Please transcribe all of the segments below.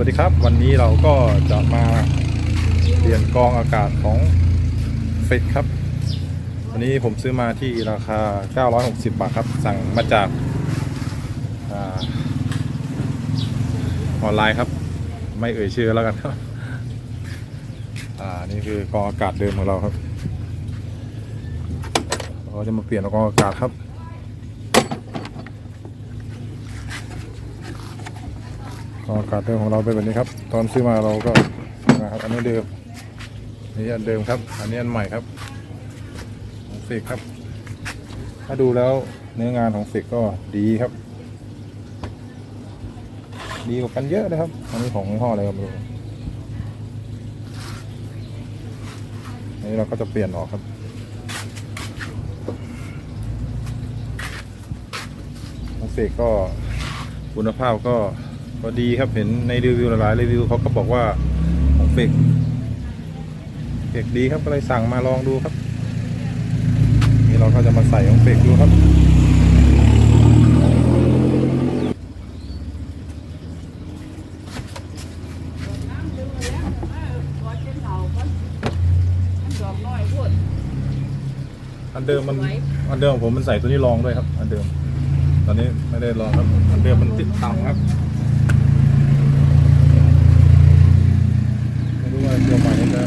วัสดีครับ วันนี้เราก็จะมาเปลี่ยนกองอากาศของเฟกครับ วันนี้ผมซื้อมาที่ราคา 960 บาทครับ สั่งมาจากออนไลน์ครับ ไม่เอ่ยชื่อแล้วกันครับอ่านี่คือกองอากาศเดิมของเราครับ เราจะมาเปลี่ยนกองอากาศครับ กร อากาศเดิมของเราเป็นแบบนี้ครับ ตอนซื้อมาเราก็นะครับอันนี้เดิมอันนี้อันเดิมครับ อันนี้อันใหม่ครับของเฟกครับ ถ้าดูแล้วเนื้องานของเฟกก็ดีครับ ดีกว่ากันเยอะนะครับ อันนี้ของยี่ห้ออะไรก็ไม่รู้อันนี้เราก็จะเปลี่ยนออกครับของเฟกก็คุณภาพก็ ก็ดีครับเห็นในรีวิวหลายรีวิวเขาก็บอกว่าของเฟกเฟกดีครับก็เลยสั่งมาลองดูครับ นี่เราก็จะมาใส่ของเฟกดูครับอันเดิมมันอันเดิมของผมมันใส่ตัวนี้ลองด้วยครับ อันเดิม ตอนนี้ไม่ได้ลองครับ อันเดิมมันติดต่ำครับไม่รู้ว่าตัวใหม่นี้จะ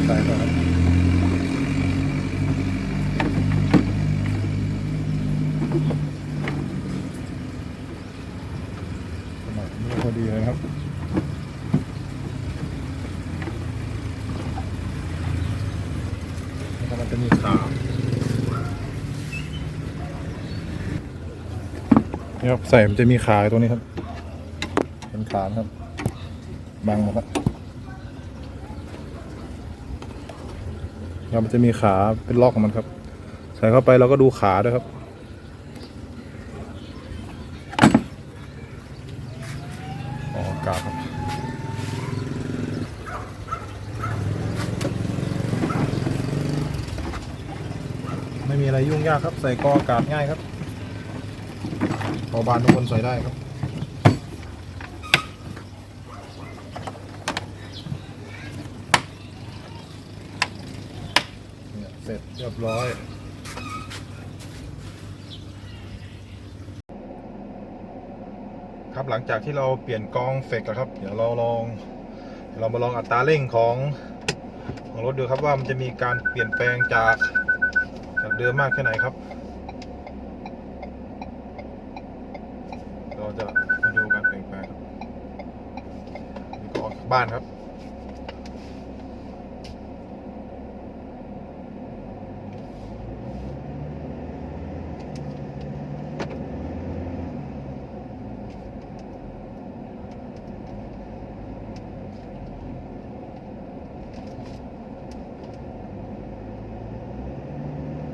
ได้ใส่ต่อครับตัวใหม่นี่พอดีเลยครับนะครับมันจะมีขานี่ครับใส่มันจะมีขาอยู่ตรงนี้ครับ เป็นขานะครับ บังหมดครับ แล้วมันจะมีขาเป็นล็อกของมันครับ ใส่เข้าไปเราก็ดูขาด้วยครับ ออกากาครับ ไม่มีอะไรยุ่งยากครับ ใส่กออากาศง่ายครับพอบานทุกคนใส่ได้ครับ เรียบร้อย ครับหลังจากที่เราเปลี่ยนกองเฟกแล้วครับ เดี๋ยวเราลองเดี๋ยวเรามาลองอัตราเร่งของของรถดูครับว่ามันจะมีการเปลี่ยนแปลงจากจากเดิมมากแค่ไหนครับ เราจะมาดูการเปลี่ยนแปลงครับนี่ก็ออกจากบ้านครับ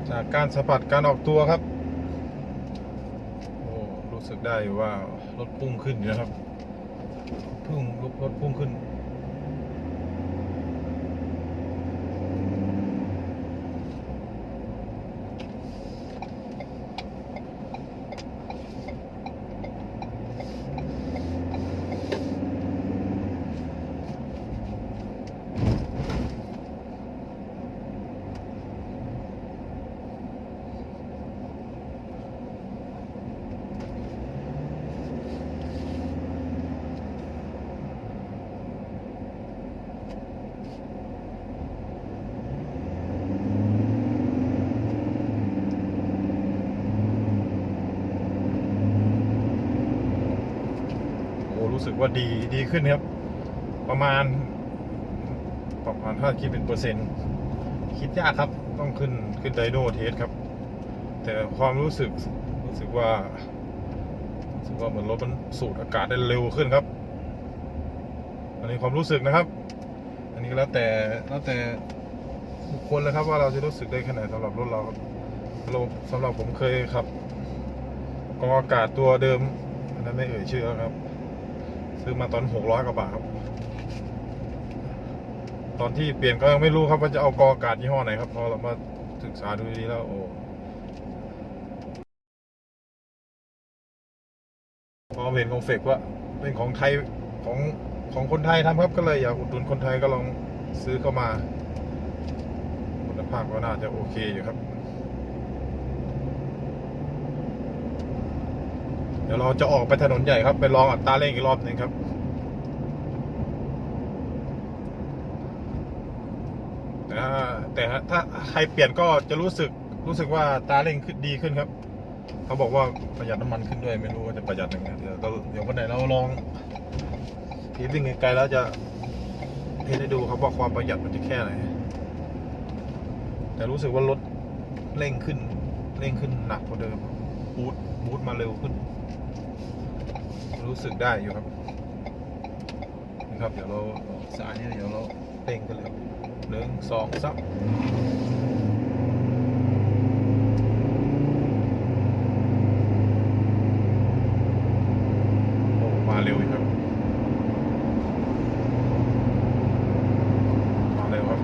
จากการสัมผัสการออกตัวครับ โอ้รู้สึกได้ว่า รถพุ่งขึ้นนะครับพุ่งรถพุ่งขึ้น สึกว่าดีดีขึ้นครับ ประมาณ ประมาณถ้าคิดเป็นเปอร์เซ็นต์ คิดยากครับต้องขึ้นขึ้นไดโนเทสครับ แต่ความรู้สึกรู้สึกว่ารู้สึกว่าเหมือนรถมันสูดอากาศได้เร็วขึ้นครับ อันนี้ความรู้สึกนะครับ อันนี้ก็แล้วแต่แล้วแต่บุคคลเลยครับว่าเราจะรู้สึกได้แค่ไหนสำหรับรถเราครับเราสำหรับผมเคยขับกองอากาศตัวเดิมอันนั้นไม่เอ่ยชื่อครับ ซื้อมาตอนหกร้อยกว่าบาทครับ ตอนที่เปลี่ยนก็ยังไม่รู้ครับว่าจะเอากองอากาศยี่ห้อไหนครับพอเรามาศึกษาดูดีแล้วโอ้พอเห็นของเฟกว่าเป็นของไทยของของคนไทยทำครับก็เลยอยากอุดหนุนคนไทยก็ลองซื้อเข้ามา คุณภาพก็น่าจะโอเคอยู่ครับ เดี๋ยวเราจะออกไปถนนใหญ่ครับ ไปลองอัตราเร่งอีกรอบหนึ่งครับแต่ถ้าแต่ถ้าใครเปลี่ยนก็จะรู้สึกรู้สึกว่าตาเร่งขึ้นดีขึ้นครับ เขาบอกว่าประหยัดน้ำมันขึ้นด้วยไม่รู้ว่าจะประหยัดยังไงเดี๋ยวเราเดี๋ยววันไหนเราลองทีวิ่งไกลๆแล้วจะเทสให้ดูครับว่าความประหยัดมันจะแค่ไหนแต่รู้สึกว่ารถเร่งขึ้นเร่งขึ้นหนักกว่าเดิมบูทบูทมาเร็วขึ้น รู้สึกได้อยู่ครับนะครับเดี๋ยวเราสายนี้เดี๋ยวเราเร่งกันเลยหนึ่งสองสามมาเร็วครับมาเร็วครับ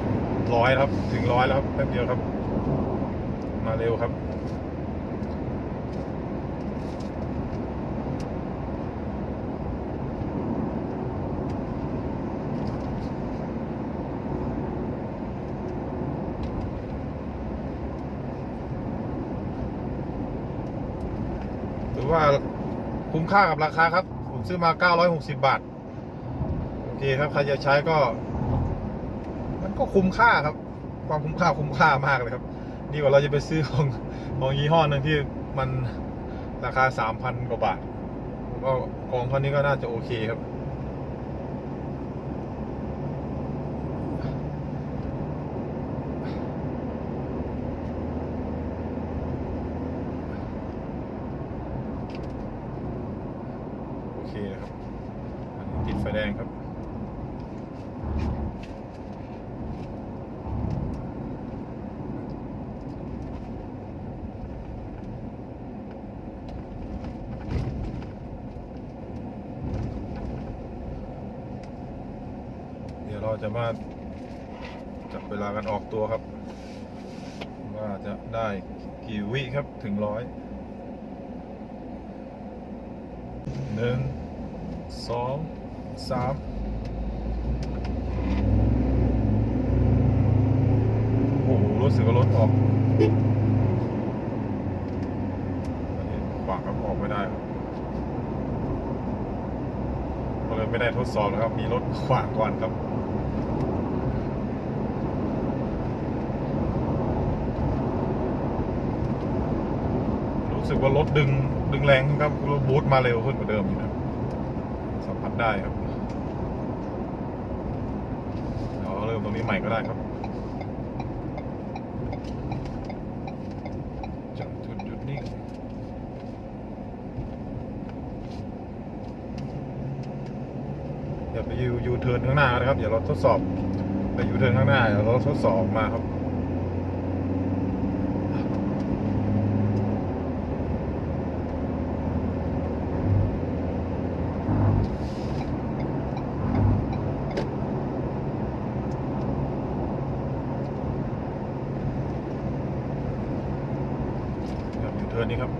ร้อยครับ ถึงร้อยแล้วครับแป๊บเดียวครับ มาเร็วครับ ถือว่า คุ้มค่ากับราคาครับ ผมซื้อมา 960 บาท โอเคครับ ใครจะใช้ก็ มันก็คุ้มค่าครับ ความคุ้มค่าคุ้มค่ามากเลยครับดีกว่าเราจะไปซื้อของของยี่ห้อหนึ่งที่มันราคา 3,000 กว่าบาทก็ของคันนี้ก็น่าจะโอเคครับ โอเคนะครับอันนี้ติดไฟแดงครับ เดี๋ยวเรา จะมาจับเวลากันออกตัวครับ ว่าจะได้กี่วิครับถึงร้อยหนึ่งสองสามโอ้โหรู้สึกว่ารถออกอันนี้ขวางครับออกไม่ได้ครับก็เลยไม่ได้ทดสอบนะครับ มีรถขวางก่อนครับ รู้ สึกว่ารถดึงดึงแรงครับรถบูทมาเร็วขึ้นกว่าเดิมอีกนะสัมผัสได้ครับเราเริ่มตรงนี้ใหม่ก็ได้ครับจับจุดหยุดนิ่งอย่าไปยูยูเทิร์นข้างหน้านะครับเดี๋ยวเราทดสอบไปยูเทิร์นข้างหน้าเดี๋ยวเราทดสอบมาครับ เทิร์นนี้ครับ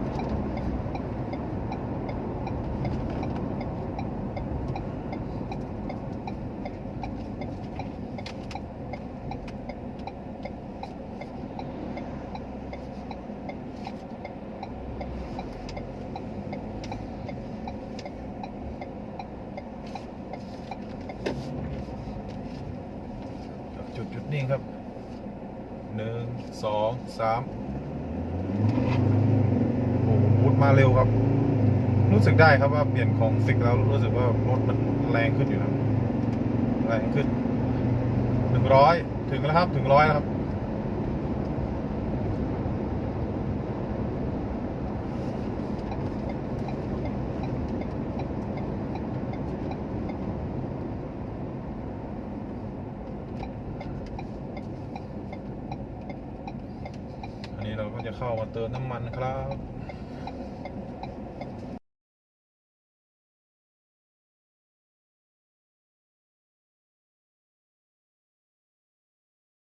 ครับจุดจุดนิ่งครับหนึ่งสองสาม โอ้โหบูท มาเร็วครับ รู้สึกได้ครับว่าเปลี่ยนของฟิกแล้วรู้สึกว่ารถมันแรงขึ้นอยู่นะแรงขึ้นหนึ่งร้อยถึงแล้วครับ ถึงร้อยแล้วครับอันนี้เราก็จะเข้ามาเติมน้ำมันครับ